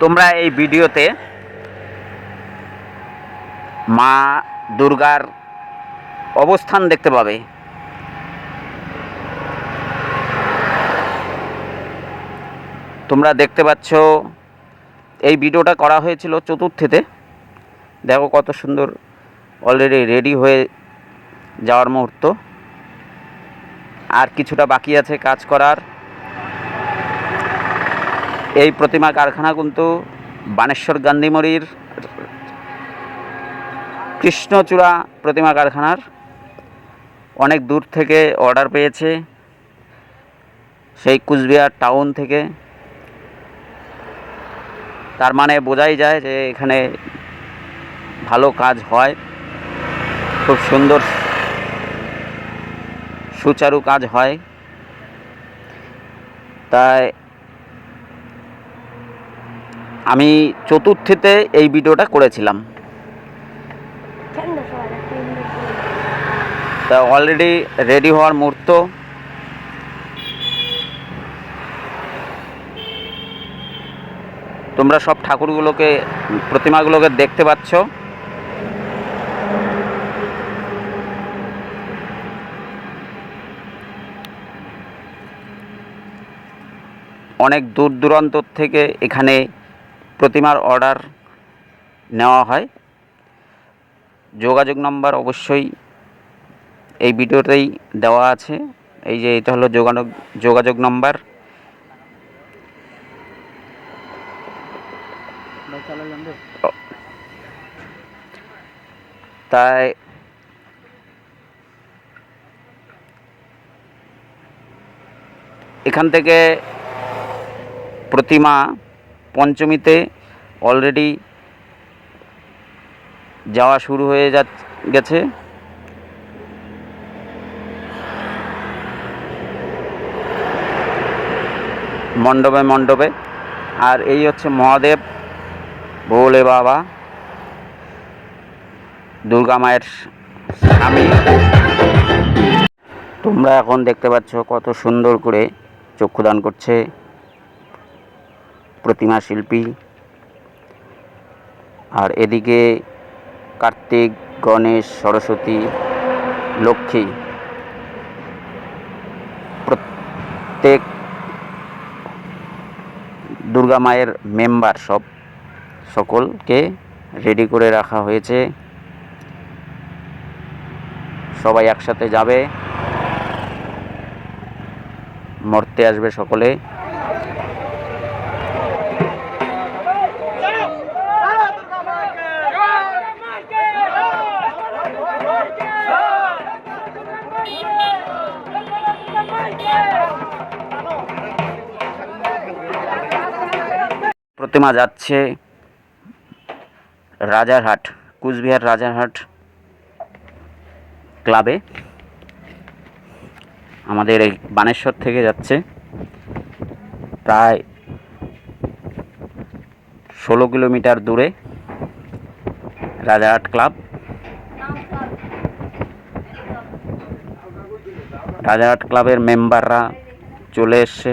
তোমরা এই ভিডিওতে মা দুর্গার অবস্থান দেখতে পাবে। তোমরা দেখতে পাচ্ছ, এই ভিডিওটা করা হয়েছিল চতুর্থীতে। দেখো কত সুন্দর অলরেডি রেডি হয়ে যাওয়ার মুহূর্ত। আর কিছুটা বাকি আছে কাজ করার। এই প্রতিমা কারখানা কিন্তু বানেশ্বর গান্ধীমড়ির কৃষ্ণচূড়া প্রতিমা কারখানার অনেক দূর থেকে অর্ডার পেয়েছে। সেই কুচবিহার টাউন থেকে। তার মানে বোঝাই যায় যে এখানে ভালো কাজ হয়। খুব সুন্দর সুচারু কাজ হয়। তাই আমি চতুর্থীতে এই ভিডিওটা করেছিলাম। তা অলরেডি রেডি হওয়ার মুহূর্ত। তোমরা সব ঠাকুরগুলোকে, প্রতিমাগুলোকে দেখতে পাচ্ছ। অনেক দূর দূরান্ত থেকে এখানে প্রতিমার অর্ডার নেওয়া হয়। যোগাযোগ নম্বর অবশ্যই এই ভিডিওতেই দেওয়া আছে। এই যে এটা হলো যোগাযোগ যোগাযোগ নম্বর তাই এখান থেকে প্রতিমা পঞ্চমীতে অলরেডি যাওয়া শুরু হয়ে যা, গেছে। মণ্ডপে মণ্ডপে। আর এই হচ্ছে মহাদেব, ভোলে বাবা, দুর্গা মায়ের স্বামী। তোমরা এখন দেখতে পাচ্ছ কত সুন্দর করে চক্ষুদান করছে। প্রতিমা শিল্পী। আর এদিকে কার্তিক, গণেশ, সরস্বতী, লক্ষ্মী। প্রত্যেক দুর্গা মায়ের মেম্বার সব সকলকে রেডি করে রাখা হয়েছে। সবাই একসাথে যাবে। মরতে আসবে সকলে। প্রতিমা যাচ্ছে রাজারহাট, কুচবিহার রাজারহাট ক্লাবে। আমাদের এই বানেশ্বর থেকে যাচ্ছে প্রায় ষোলো কিলোমিটার দূরে রাজারহাট ক্লাব। রাজারহাট ক্লাবের মেম্বাররা চলে এসছে।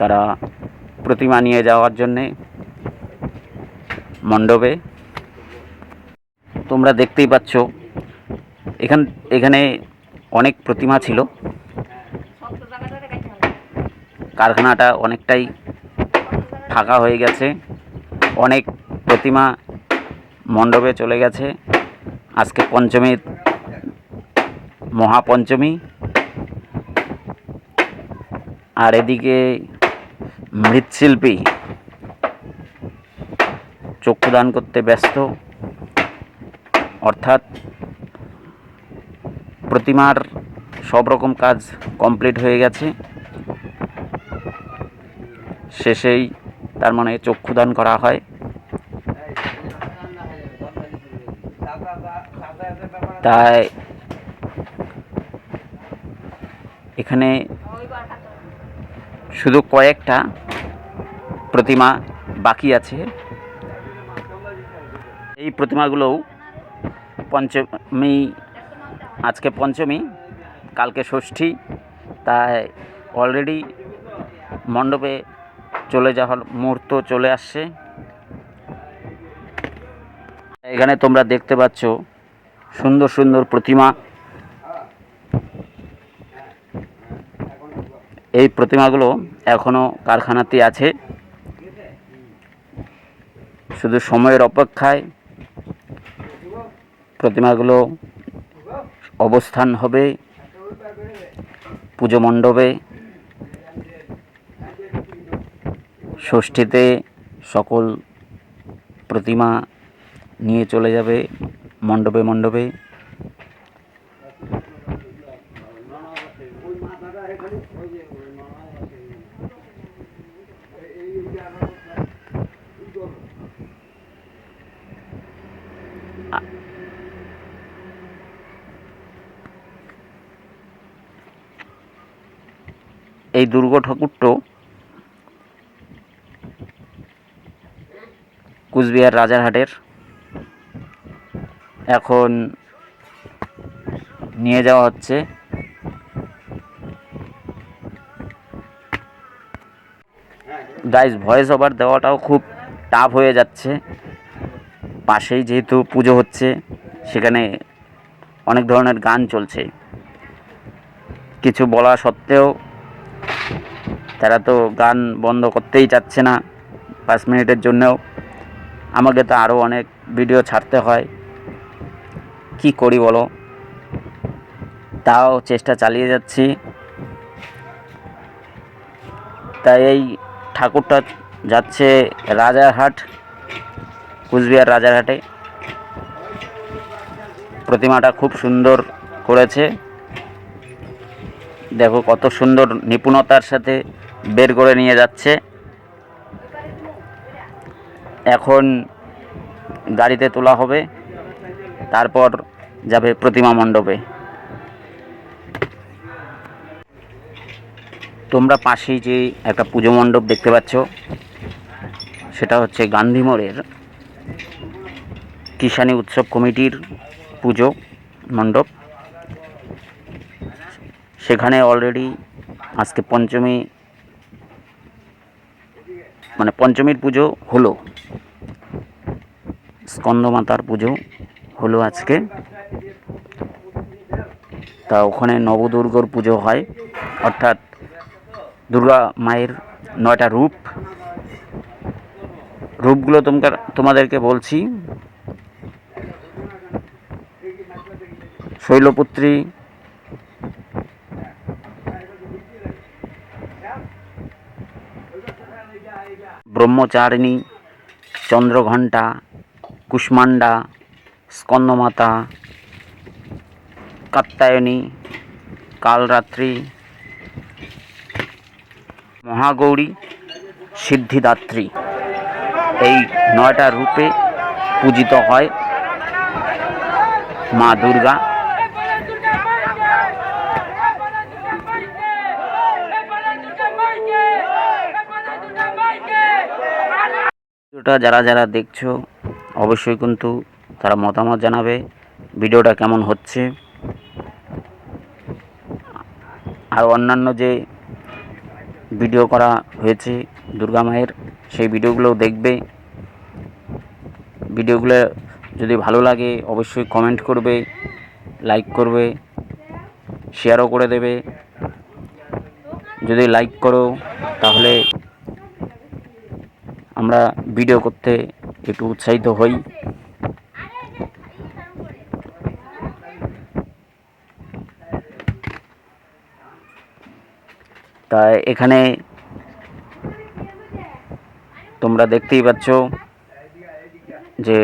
তারা প্রতিমা নিয়ে যাওয়ার জন্যে মণ্ডপে। তোমরা দেখতেই পাচ্ছ, এখান, এখানে অনেক প্রতিমা ছিল। কারখানাটা অনেকটাই ফাঁকা হয়ে গেছে। অনেক প্রতিমা মণ্ডপে চলে গেছে। আজকে পঞ্চমী মহাপঞ্চমী। আর এদিকে মৃৎশিল্পী। চক্ষুদান করতে ব্যস্ত। অর্থাৎ প্রতিমার সব রকম কাজ কমপ্লিট হয়ে গেছে। শেষেই তার মানে চক্ষুদান করা হয়। তাই এখানে শুধু কয়েকটা প্রতিমা বাকি আছে। এই প্রতিমাগুলোও পঞ্চমী, আজকে পঞ্চমী, কালকে ষষ্ঠী, তাই অলরেডি মণ্ডপে চলে যাওয়ার মুহূর্ত চলে আসছে। এখানে তোমরা দেখতে পাচ্ছ সুন্দর সুন্দর প্রতিমা। এই প্রতিমাগুলো এখনও কারখানাতে আছে। শুধু সময়ের অপেক্ষায় প্রতিমাগুলো অবস্থান হবে, পুজো মণ্ডপে। ষষ্ঠীতে সকল প্রতিমা নিয়ে চলে যাবে মণ্ডপে মণ্ডপে। এই দুর্গা ঠাকুরটো কুচবিহার রাজারহাটের। এখন নিয়ে যাওয়া হচ্ছে। গাইজ ভয়েস ওভার দেওয়াটাও খুব টাফ হয়ে যাচ্ছে। পাশেই যেহেতু পুজো হচ্ছে, সেখানে অনেক ধরনের গান চলছে। কিছু বলা সত্ত্বেও তারা তো গান বন্ধ করতেই চাচ্ছে না পাঁচ মিনিটের জন্যও। আমাকে তো আরও অনেক ভিডিও ছাড়তে হয়। কি করি বলো? তাও চেষ্টা চালিয়ে যাচ্ছি। তাই এই ঠাকুরটা যাচ্ছে রাজারহাট, কুচবিহার রাজারহাটে। প্রতিমাটা খুব সুন্দর করেছে। দেখো কত সুন্দর নিপুণতার সাথে বের করে নিয়ে যাচ্ছে। এখন গাড়িতে তোলা হবে, তারপর যাবে প্রতিমা মণ্ডপে। তোমরা পাশেই যে একটা পুজো মণ্ডপ দেখতে পাচ্ছ, সেটা হচ্ছে গান্ধী মোড়ের কিষাণী উৎসব কমিটির পুজো মণ্ডপ। সেখানে অলরেডি আজকে পঞ্চমী মানে পঞ্চমীর পুজো হলো। স্কন্দমাতার পুজো হলো আজকে। তা ওখানে নবদুর্গর পুজো হয়। অর্থাৎ দুর্গা মায়ের নয়টা রূপ। রূপগুলো তোমার তোমাদেরকে বলছি। শৈলপুত্রী ব্রহ্মচারিণী, চন্দ্রঘণ্টা কুষ্মান্ডা স্কন্দমাতা, কাত্যায়নী, কালরাত্রি, মহাগৌরী, সিদ্ধিদাত্রী। এই নয়টা রূপে পূজিত হয় মা দুর্গা। ভিডিওটা যারা যারা দেখছ, অবশ্যই কিন্তু তারা মতামত জানাবে ভিডিওটা কেমন হচ্ছে। আর অন্যান্য যে ভিডিও করা হয়েছে দুর্গা মায়ের, সেই ভিডিওগুলোও দেখবে। ভিডিওগুলো যদি ভালো লাগে, অবশ্যই কমেন্ট করবে লাইক করবে শেয়ারও করে দেবে। যদি লাইক করো, তাহলে আমরা ভিডিও করতে একটু উৎসাহিত হই। তা এখানে তোমরা দেখতেই পাচ্ছ যে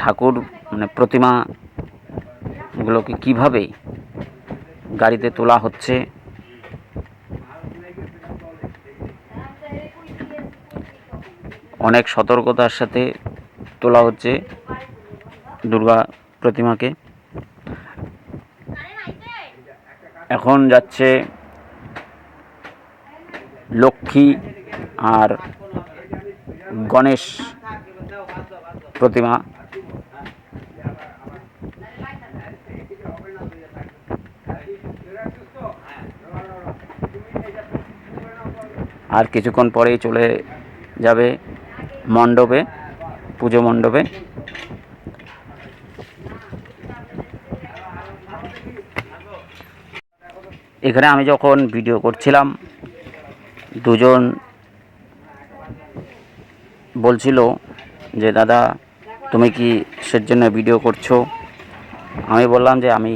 ঠাকুর মানে প্রতিমাগুলোকে কীভাবে গাড়িতে তোলা হচ্ছে। অনেক সতর্কতার সাথে তোলা হচ্ছে দুর্গা প্রতিমাকে। এখন যাচ্ছে লক্ষ্মী আর গণেশ প্রতিমা। আর কিছুক্ষণ পরেই চলে যাবে মণ্ডপে, পুজো মণ্ডপে। এখানে আমি যখন ভিডিও করছিলাম, দুজন বলছিল যে, দাদা, তুমি কি সের জন্য ভিডিও করছ? আমি বললাম যে, আমি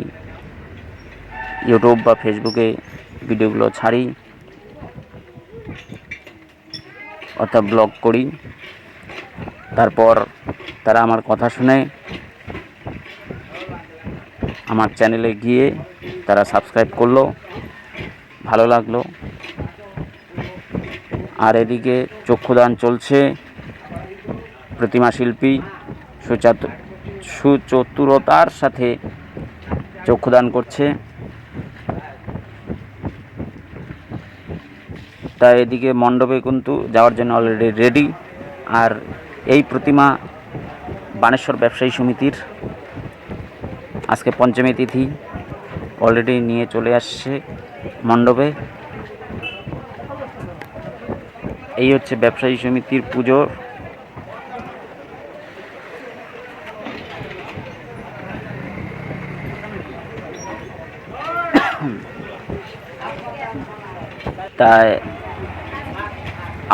ইউটিউব বা ফেসবুকে ভিডিওগুলো ছাড়ি, অর্থাৎ ব্লগ করি। তারপর তারা আমার কথা শুনে আমার চ্যানেলে গিয়ে তারা সাবস্ক্রাইব করল, ভালো লাগল। আর এদিকে চক্ষুদান চলছে, প্রতিমা শিল্পী সুচাত সুচতুরতার সাথে চক্ষুদান করছে। তাই এদিকে মণ্ডপে কিন্তু যাওয়ার জন্য অলরেডি রেডি আর এই প্রতিমা বানেশ্বর ব্যবসায়ী সমিতির আজকে পঞ্চমী তিথি অলরেডি নিয়ে চলে আসছে মণ্ডপে। এই হচ্ছে ব্যবসায়ী সমিতির পুজো। তাই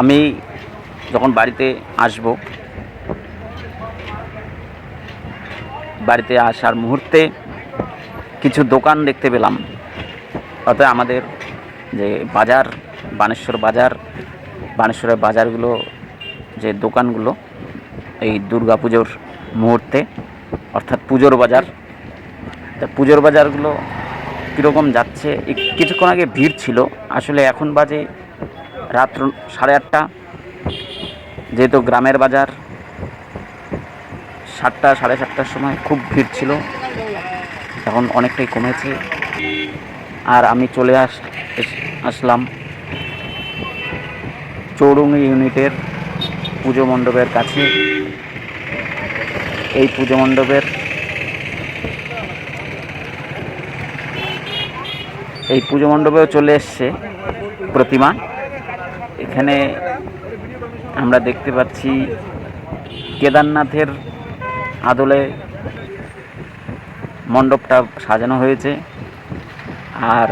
আমি যখন বাড়িতে আসব বাড়িতে আসার মুহূর্তে কিছু দোকান দেখতে পেলাম। অর্থাৎ আমাদের যে বাজার, বানেশ্বর বাজার, বানেশ্বরের বাজারগুলো, যে দোকানগুলো, এই দুর্গা পুজোর মুহূর্তে, অর্থাৎ পুজোর বাজার, তা পুজোর বাজারগুলো কীরকম যাচ্ছে? কিছুক্ষণ আগে ভিড় ছিল। আসলে এখন বাজে রাত্র সাড়ে আটটা। যেহেতু গ্রামের বাজার সাতটা, সাড়ে সাতটার সময় খুব ভিড় ছিল। এখন অনেকটাই কমেছে। আর আমি চলে আস আসলাম চৌরঙ্গি ইউনিটের পুজো মণ্ডপের কাছে। এই পুজো মণ্ডপের এই পুজো মণ্ডপেও চলে এসছে প্রতিমা। এখানে আমরা দেখতে পাচ্ছি কেদারনাথের আদলে মণ্ডপটা সাজানো হয়েছে। আর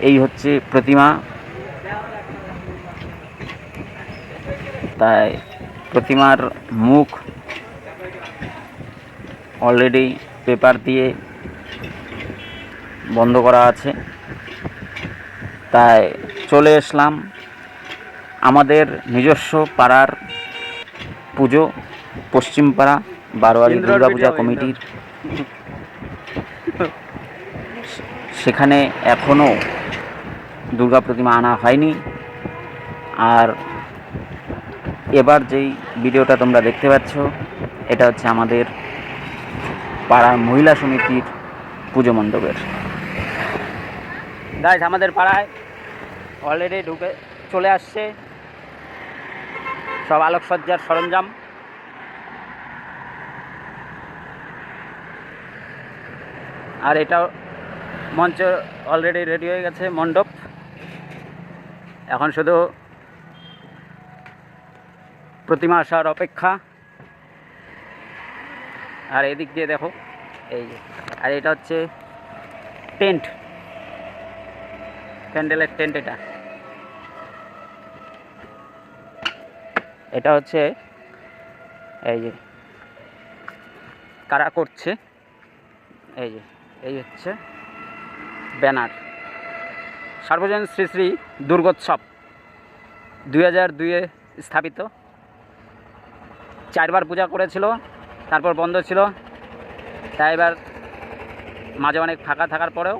এই হচ্ছে প্রতিমা। তাই প্রতিমার মুখ অলরেডি পেপার দিয়ে বন্ধ করা আছে। তাই চলে আসলাম আমাদের নিজস্ব পাড়ার পুজো, পশ্চিমপাড়া। বারোয়ারি দুর্গা পূজা কমিটির সেখানে এখনও দুর্গা প্রতিমা আনা হয়নি। আর এবার যেই ভিডিওটা তোমরা দেখতে পাচ্ছ এটা হচ্ছে আমাদের পাড়ার মহিলা সমিতির পুজো মণ্ডপের। গাইজ আমাদের পাড়ায় অলরেডি ঢুকে চলে আসছে। সব আলোকসজ্জার সরঞ্জাম। আর এটাও মঞ্চ অলরেডি রেডি হয়ে গেছে, মণ্ডপ। এখন শুধু প্রতিমা আসার অপেক্ষা। আর এদিক দিয়ে দেখো, এই আর এটা হচ্ছে টেন্ট। প্যান্ডেলের টেন্ট এটা। এটা হচ্ছে, এই যে, কারা করছে? এই যে এই হচ্ছে ব্যানার। সার্বজনীন শ্রী শ্রী দুর্গোৎসব দুই হাজার দুইয়ে স্থাপিত। চারবার পূজা করেছিল, তারপর বন্ধ ছিল। তাই এবার মাঝে অনেক ফাঁকা থাকার পরেও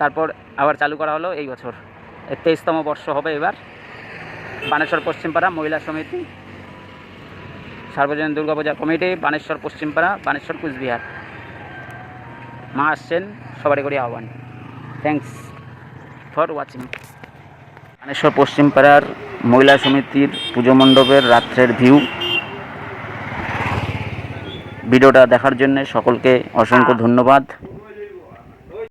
তারপর আবার চালু করা হলো এই বছর। তেইশতম বর্ষ হবে এবার। বানেশ্বর পশ্চিমপাড়া মহিলা সমিতি সার্বজনীন দুর্গাপূজা কমিটি, বানেশ্বর পশ্চিমপাড়া, বানেশ্বর কুচবিহার। মা আসছেন সবারই করি আহ্বান। থ্যাংকস ফর ওয়াচিং মানেশ্বর পশ্চিমপাড়ার মহিলা সমিতির পুজো মণ্ডপের রাত্রের ভিউ ভিডিওটা দেখার জন্য সকলকে অসংখ্য ধন্যবাদ।